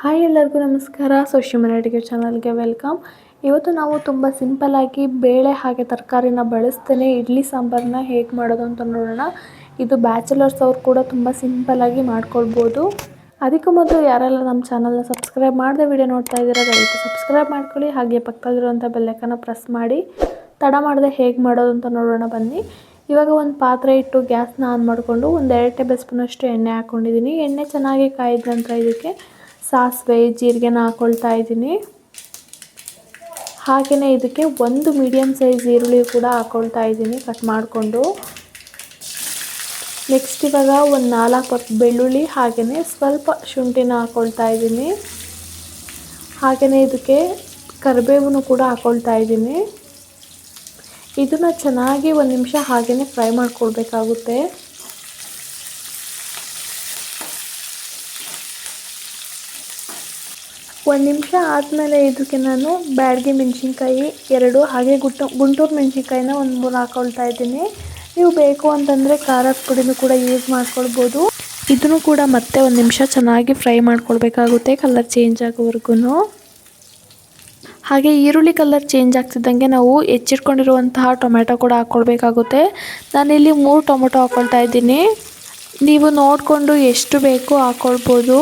Hi ಎಲ್ಲರಿಗೂ ನಮಸ್ಕಾರ. ಸೋಶಿಮನ್ ಅಡುಗೆ ಚಾನಲ್ಗೆ ವೆಲ್ಕಮ್. ಇವತ್ತು ನಾವು ತುಂಬ ಸಿಂಪಲ್ಲಾಗಿ ಬೇಳೆ ಹಾಗೆ ತರಕಾರಿನ ಬಳಸ್ತೇನೆ. ಇಡ್ಲಿ ಸಾಂಬಾರನ್ನ ಹೇಗೆ ಮಾಡೋದು ಅಂತ ನೋಡೋಣ. ಇದು ಬ್ಯಾಚುಲರ್ಸ್ ಅವ್ರು ಕೂಡ ತುಂಬ ಸಿಂಪಲ್ಲಾಗಿ ಮಾಡ್ಕೊಳ್ಬೋದು. ಅದಕ್ಕೂ ಮೊದಲು ಯಾರೆಲ್ಲ ನಮ್ಮ ಚಾನಲ್ನ ಸಬ್ಸ್ಕ್ರೈಬ್ ಮಾಡದೆ ವಿಡಿಯೋ ನೋಡ್ತಾ ಇದ್ದೀರಾ, ದಯವಿಟ್ಟು ಸಬ್ಸ್ಕ್ರೈಬ್ ಮಾಡ್ಕೊಳ್ಳಿ. ಹಾಗೆ ಪಕ್ಕದಲ್ಲಿರುವಂಥ ಬೆಲ್ಲೈಕನ್ನ ಪ್ರೆಸ್ ಮಾಡಿ. ತಡ ಮಾಡದೆ ಹೇಗೆ ಮಾಡೋದು ಅಂತ ನೋಡೋಣ ಬನ್ನಿ. ಇವಾಗ ಒಂದು ಪಾತ್ರೆ ಇಟ್ಟು ಗ್ಯಾಸ್ನ ಆನ್ ಮಾಡಿಕೊಂಡು ಒಂದು ಎರಡು ಟೇಬಲ್ ಸ್ಪೂನಷ್ಟು ಎಣ್ಣೆ ಹಾಕ್ಕೊಂಡಿದ್ದೀನಿ ಎಣ್ಣೆ ಚೆನ್ನಾಗಿ ಕಾಯಿದ ನಂತರ ಇದಕ್ಕೆ ಸಾಸಿವೆ, ಜೀರಿಗೆನ ಹಾಕ್ಕೊಳ್ತಾ ಇದ್ದೀನಿ. ಹಾಗೆಯೇ ಇದಕ್ಕೆ ಒಂದು ಮೀಡಿಯಮ್ ಸೈಜ್ ಈರುಳ್ಳಿ ಕೂಡ ಹಾಕ್ಕೊಳ್ತಾ ಇದ್ದೀನಿ ಕಟ್ ಮಾಡಿಕೊಂಡು. ನೆಕ್ಸ್ಟ್ ಇವಾಗ ಒಂದು ನಾಲ್ಕು ಬೆಳ್ಳುಳ್ಳಿ ಹಾಗೆಯೇ ಸ್ವಲ್ಪ ಶುಂಠಿನ ಹಾಕ್ಕೊಳ್ತಾ ಇದ್ದೀನಿ. ಹಾಗೆಯೇ ಇದಕ್ಕೆ ಕರಿಬೇವನ್ನು ಕೂಡ ಹಾಕ್ಕೊಳ್ತಾ ಇದ್ದೀನಿ. ಇದನ್ನು ಚೆನ್ನಾಗಿ ಒಂದು ನಿಮಿಷ ಹಾಗೆಯೇ ಫ್ರೈ ಮಾಡ್ಕೊಳ್ಬೇಕಾಗುತ್ತೆ ಒಂದು ನಿಮಿಷ ಆದಮೇಲೆ ಇದಕ್ಕೆ ನಾನು ಬ್ಯಾಡಗಿ ಮೆಣಸಿನ್ಕಾಯಿ ಎರಡು, ಹಾಗೆ ಗುಟ್ಟು, ಗುಂಟೂರು ಮೆಣಸಿನ್ಕಾಯಿನ ಒಂದು ಮೂರು ಹಾಕ್ಕೊಳ್ತಾ ಇದ್ದೀನಿ. ನೀವು ಬೇಕು ಅಂತಂದರೆ ಖಾರದ ಪುಡಿನೂ ಕೂಡ ಯೂಸ್ ಮಾಡ್ಕೊಳ್ಬೋದು. ಇದನ್ನು ಕೂಡ ಮತ್ತೆ ಒಂದು ನಿಮಿಷ ಚೆನ್ನಾಗಿ ಫ್ರೈ ಮಾಡ್ಕೊಳ್ಬೇಕಾಗುತ್ತೆ ಕಲರ್ ಚೇಂಜ್ ಆಗೋವರೆಗೂ ಹಾಗೆ ಈರುಳ್ಳಿ ಕಲರ್ ಚೇಂಜ್ ಆಗ್ತಿದ್ದಂಗೆ ನಾವು ಹೆಚ್ಚಿಟ್ಕೊಂಡಿರುವಂತಹ ಟೊಮೆಟೊ ಕೂಡ ಹಾಕ್ಕೊಳ್ಬೇಕಾಗುತ್ತೆ ನಾನಿಲ್ಲಿ ಮೂರು ಟೊಮೆಟೊ ಹಾಕ್ಕೊಳ್ತಾ ಇದ್ದೀನಿ. ನೀವು ನೋಡಿಕೊಂಡು ಎಷ್ಟು ಬೇಕೋ ಹಾಕ್ಕೊಳ್ಬೋದು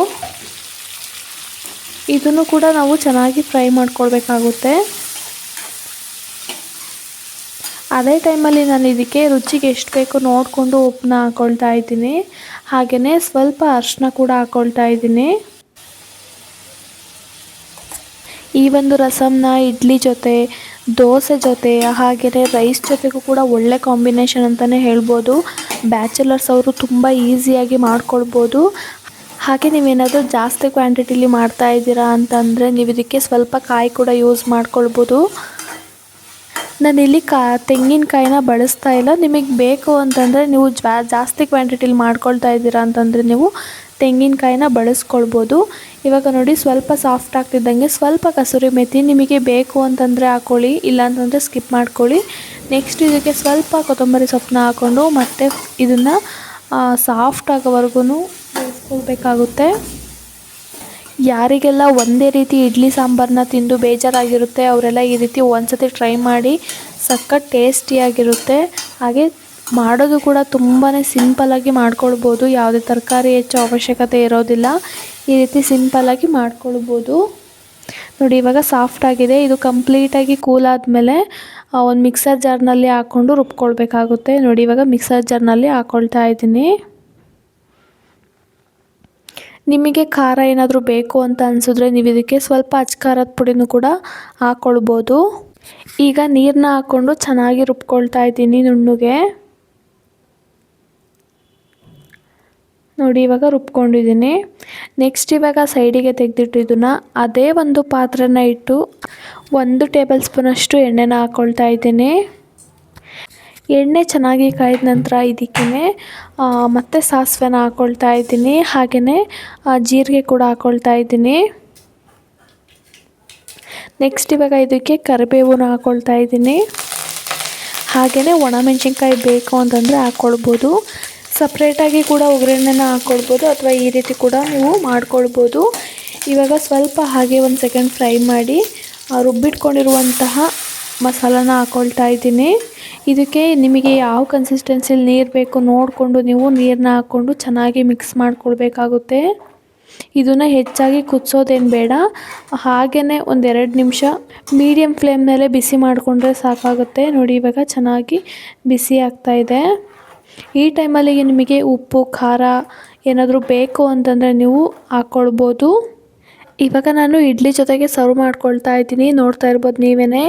ಇದನ್ನು ಕೂಡ ನಾವು ಚೆನ್ನಾಗಿ ಫ್ರೈ ಮಾಡ್ಕೊಳ್ಬೇಕಾಗುತ್ತೆ. ಅದೇ ಟೈಮಲ್ಲಿ ನಾನು ಇದಕ್ಕೆ ರುಚಿಗೆ ಎಷ್ಟು ಬೇಕೋ ನೋಡಿಕೊಂಡು ಉಪ್ಪನ್ನ ಹಾಕ್ಕೊಳ್ತಾ ಇದ್ದೀನಿ. ಹಾಗೆಯೇ ಸ್ವಲ್ಪ ಅರಿಶಿನ ಕೂಡ ಹಾಕ್ಕೊಳ್ತಾ ಇದ್ದೀನಿ. ಈ ಒಂದು ರಸಮ್ನ ಇಡ್ಲಿ ಜೊತೆ, ದೋಸೆ ಜೊತೆ, ಹಾಗೆಯೇ ರೈಸ್ ಜೊತೆಗೂ ಕೂಡ ಒಳ್ಳೆ ಕಾಂಬಿನೇಷನ್ ಅಂತಲೇ ಹೇಳ್ಬೋದು. ಬ್ಯಾಚುಲರ್ಸ್ ಅವರು ತುಂಬ ಈಸಿಯಾಗಿ ಮಾಡ್ಕೊಳ್ಬೋದು. ಹಾಗೆ ನೀವೇನಾದರೂ ಜಾಸ್ತಿ ಕ್ವಾಂಟಿಟಿಲಿ ಮಾಡ್ತಾ ಇದ್ದೀರಾ ಅಂತಂದರೆ ನೀವು ಇದಕ್ಕೆ ಸ್ವಲ್ಪ ಕಾಯಿ ಕೂಡ ಯೂಸ್ ಮಾಡ್ಕೊಳ್ಬೋದು. ನಾನಿಲ್ಲಿ ಕಾ, ತೆಂಗಿನಕಾಯಿನ ಬಳಸ್ತಾ ಇಲ್ಲ. ನಿಮಗೆ ಬೇಕು ಅಂತಂದರೆ ನೀವು ಜಾಸ್ತಿ ಕ್ವಾಂಟಿಟಿಲಿ ಮಾಡ್ಕೊಳ್ತಾ ಇದ್ದೀರಾ ಅಂತಂದರೆ ನೀವು ತೆಂಗಿನಕಾಯಿನ ಬಳಸ್ಕೊಳ್ಬೋದು. ಇವಾಗ ನೋಡಿ ಸ್ವಲ್ಪ ಸಾಫ್ಟ್ ಆಗ್ತಿದ್ದಂಗೆ ಸ್ವಲ್ಪ ಕಸೂರಿ ಮೆಥಿ ನಿಮಗೆ ಬೇಕು ಅಂತಂದರೆ ಹಾಕ್ಕೊಳ್ಳಿ ಇಲ್ಲಾಂತಂದರೆ ಸ್ಕಿಪ್ ಮಾಡ್ಕೊಳ್ಳಿ. ನೆಕ್ಸ್ಟ್ ಇದಕ್ಕೆ ಸ್ವಲ್ಪ ಕೊತ್ತಂಬರಿ ಸೊಪ್ಪನ್ನ ಹಾಕ್ಕೊಂಡು ಮತ್ತೆ ಇದನ್ನು ಸಾಫ್ಟ್ ಆಗೋವರೆಗೂ ಬೇಯಿಸ್ಕೊಳ್ಬೇಕಾಗುತ್ತೆ ಯಾರಿಗೆಲ್ಲ ಒಂದೇ ರೀತಿ ಇಡ್ಲಿ ಸಾಂಬಾರನ್ನ ತಿಂದು ಬೇಜಾರಾಗಿರುತ್ತೆ, ಅವರೆಲ್ಲ ಈ ರೀತಿ ಒಂದ್ಸತಿ ಟ್ರೈ ಮಾಡಿ ಸಖತ್ ಟೇಸ್ಟಿಯಾಗಿರುತ್ತೆ. ಹಾಗೆ ಮಾಡೋದು ಕೂಡ ತುಂಬಾ ಸಿಂಪಲಾಗಿ ಮಾಡ್ಕೊಳ್ಬೋದು. ಯಾವುದೇ ತರಕಾರಿ ಹೆಚ್ಚು ಅವಶ್ಯಕತೆ ಇರೋದಿಲ್ಲ. ಈ ರೀತಿ ಸಿಂಪಲಾಗಿ ಮಾಡ್ಕೊಳ್ಬೋದು. ನೋಡಿ, ಇವಾಗ ಸಾಫ್ಟ್ ಆಗಿದೆ. ಇದು ಕಂಪ್ಲೀಟಾಗಿ ಕೂಲ್ ಆದಮೇಲೆ ಒಂದು ಮಿಕ್ಸರ್ ಜಾರ್ನಲ್ಲಿ ಹಾಕ್ಕೊಂಡು ರುಬ್ಕೊಳ್ಬೇಕಾಗುತ್ತೆ. ನೋಡಿ, ಇವಾಗ ಮಿಕ್ಸರ್ ಜಾರ್ನಲ್ಲಿ ಹಾಕ್ಕೊಳ್ತಾ ಇದ್ದೀನಿ. ನಿಮಗೆ ಖಾರ ಏನಾದರೂ ಬೇಕು ಅಂತ ಅನಿಸಿದ್ರೆ ನೀವು ಇದಕ್ಕೆ ಸ್ವಲ್ಪ ಅಚ್ಚಖಾರದ ಪುಡಿನೂ ಕೂಡ ಹಾಕ್ಕೊಳ್ಬೋದು ಈಗ ನೀರನ್ನ ಹಾಕ್ಕೊಂಡು ಚೆನ್ನಾಗಿ ರುಬ್ಕೊಳ್ತಾ ಇದ್ದೀನಿ ನುಣ್ಣಗೆ. ನೋಡಿ, ಇವಾಗ ರುಬ್ಕೊಂಡಿದ್ದೀನಿ. ನೆಕ್ಸ್ಟ್ ಇವಾಗ ಸೈಡಿಗೆ ತೆಗೆದಿಟ್ಟಿದ್ದನ್ನ ಅದೇ ಒಂದು ಪಾತ್ರೆನ ಇಟ್ಟು ಒಂದು ಟೇಬಲ್ ಸ್ಪೂನಷ್ಟು ಎಣ್ಣೆನ ಹಾಕ್ಕೊಳ್ತಾ ಇದ್ದೀನಿ. ಎಣ್ಣೆ ಚೆನ್ನಾಗಿ ಕಾಯ್ದ ನಂತರ ಇದಕ್ಕೆ ಮತ್ತೆ ಸಾಸಿವೆನ ಹಾಕ್ಕೊಳ್ತಾ ಇದ್ದೀನಿ. ಹಾಗೆಯೇ ಜೀರಿಗೆ ಕೂಡ ಹಾಕ್ಕೊಳ್ತಾ ಇದ್ದೀನಿ. ನೆಕ್ಸ್ಟ್ ಇವಾಗ ಇದಕ್ಕೆ ಕರಿಬೇವನ್ನ ಹಾಕ್ಕೊಳ್ತಾ ಇದ್ದೀನಿ. ಹಾಗೆಯೇ ಒಣಮೆಣ್ಸಿನ್ಕಾಯಿ ಬೇಕು ಅಂತಂದರೆ ಹಾಕ್ಕೊಳ್ಬೋದು ಸಪ್ರೇಟಾಗಿ ಕೂಡ ಒಗ್ಗರಣೆನ ಹಾಕ್ಕೊಳ್ಬೋದು ಅಥವಾ ಈ ರೀತಿ ಕೂಡ ನೀವು ಮಾಡ್ಕೊಳ್ಬೋದು. ಇವಾಗ ಸ್ವಲ್ಪ ಹಾಗೆ ಒಂದು ಸೆಕೆಂಡ್ ಫ್ರೈ ಮಾಡಿ ರುಬ್ಬಿಟ್ಕೊಂಡಿರುವಂತಹ ಮಸಾಲಾನ ಹಾಕ್ಕೊಳ್ತಾ ಇದ್ದೀನಿ. ಇದಕ್ಕೆ ನಿಮಗೆ ಯಾವ ಕನ್ಸಿಸ್ಟೆನ್ಸಿಲಿ ನೀರು ಬೇಕು ನೋಡಿಕೊಂಡು ನೀವು ನೀರನ್ನ ಹಾಕ್ಕೊಂಡು ಚೆನ್ನಾಗಿ ಮಿಕ್ಸ್ ಮಾಡ್ಕೊಳ್ಬೇಕಾಗುತ್ತೆ. ಇದನ್ನು ಹೆಚ್ಚಾಗಿ ಕುದಿಸೋದೇನು ಬೇಡ. ಹಾಗೆಯೇ ಒಂದೆರಡು ನಿಮಿಷ ಮೀಡಿಯಮ್ ಫ್ಲೇಮ್ನಲ್ಲೇ ಬಿಸಿ ಮಾಡಿಕೊಂಡ್ರೆ ಸಾಕಾಗುತ್ತೆ. ನೋಡಿ, ಇವಾಗ ಚೆನ್ನಾಗಿ ಬಿಸಿ ಆಗ್ತಾಯಿದೆ ಈ ಟೈಮಲ್ಲಿ ನಿಮಗೆ ಉಪ್ಪು, ಖಾರ ಏನಾದರೂ ಬೇಕು ಅಂತಂದರೆ ನೀವು ಹಾಕ್ಕೊಳ್ಬೋದು ಇವಾಗ ನಾನು ಇಡ್ಲಿ ಜೊತೆಗೆ ಸರ್ವ್ ಮಾಡ್ಕೊಳ್ತಾ ಇದ್ದೀನಿ. ನೋಡ್ತಾ ಇರ್ಬೋದು ನೀವೇ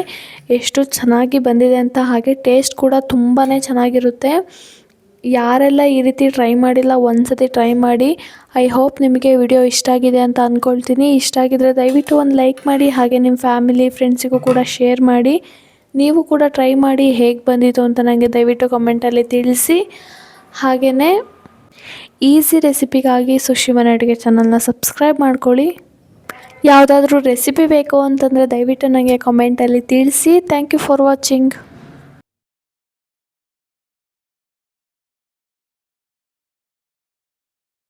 ಎಷ್ಟು ಚೆನ್ನಾಗಿ ಬಂದಿದೆ ಅಂತ. ಹಾಗೆ ಟೇಸ್ಟ್ ಕೂಡ ತುಂಬಾ ಚೆನ್ನಾಗಿರುತ್ತೆ. ಯಾರೆಲ್ಲ ಈ ರೀತಿ ಟ್ರೈ ಮಾಡಿಲ್ಲ, ಒಂದ್ಸತಿ ಟ್ರೈ ಮಾಡಿ ಐ ಹೋಪ್ ನಿಮಗೆ ವಿಡಿಯೋ ಇಷ್ಟ ಆಗಿದೆ ಅಂತ ಅಂದ್ಕೊಳ್ತೀನಿ ಇಷ್ಟ ಆಗಿದರೆ ದಯವಿಟ್ಟು ಒಂದು ಲೈಕ್ ಮಾಡಿ, ಹಾಗೆ ನಿಮ್ಮ ಫ್ಯಾಮಿಲಿ ಫ್ರೆಂಡ್ಸಿಗೂ ಕೂಡ ಶೇರ್ ಮಾಡಿ. ನೀವು ಕೂಡ ಟ್ರೈ ಮಾಡಿ ಹೇಗೆ ಬಂದಿತ್ತು ಅಂತ ನನಗೆ ದಯವಿಟ್ಟು ಕಮೆಂಟಲ್ಲಿ ತಿಳಿಸಿ. ಹಾಗೆಯೇ ಈಸಿ ರೆಸಿಪಿಗಾಗಿ ಸುಶಿಮನ ಅಡುಗೆ ಚಾನಲ್ನ ಸಬ್ಸ್ಕ್ರೈಬ್ ಮಾಡ್ಕೊಳ್ಳಿ. ಯಾವುದಾದ್ರೂ ರೆಸಿಪಿ ಬೇಕು ಅಂತಂದರೆ ದಯವಿಟ್ಟು ನನಗೆ ಕಮೆಂಟಲ್ಲಿ ತಿಳಿಸಿ. Thank you for watching